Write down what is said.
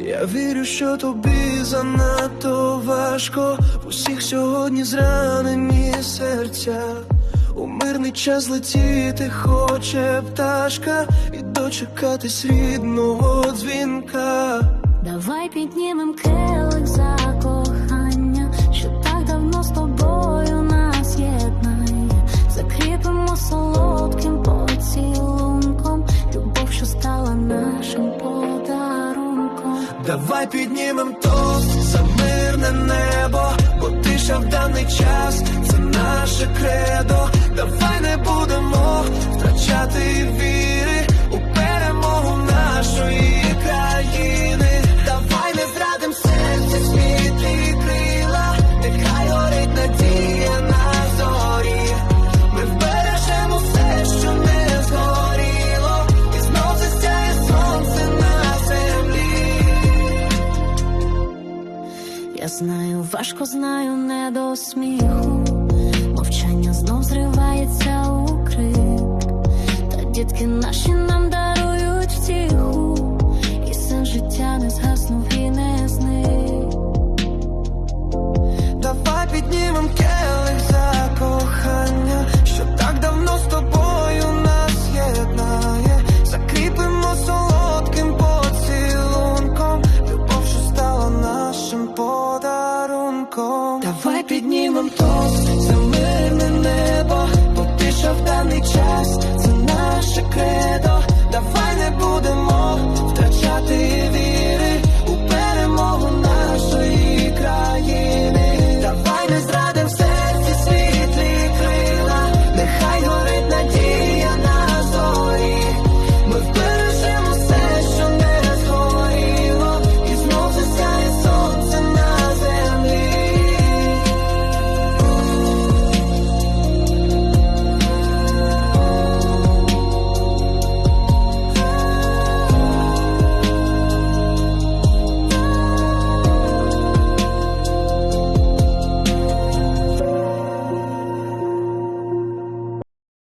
Я вірю, що тобі занадто важко. В усіх сьогодні зранені серця. У мирний час летіти хоче пташка і дочекатись рідного дзвінка. Давай піднімем келих за Давай піднімем тост за мирне небо, бо тиша в даний час це наше кредо. Я знаю, важко знаю, не до сміху. Давай піднімем тост, за мирне небо, попішов даний час, це наше кредо, давай не будемо.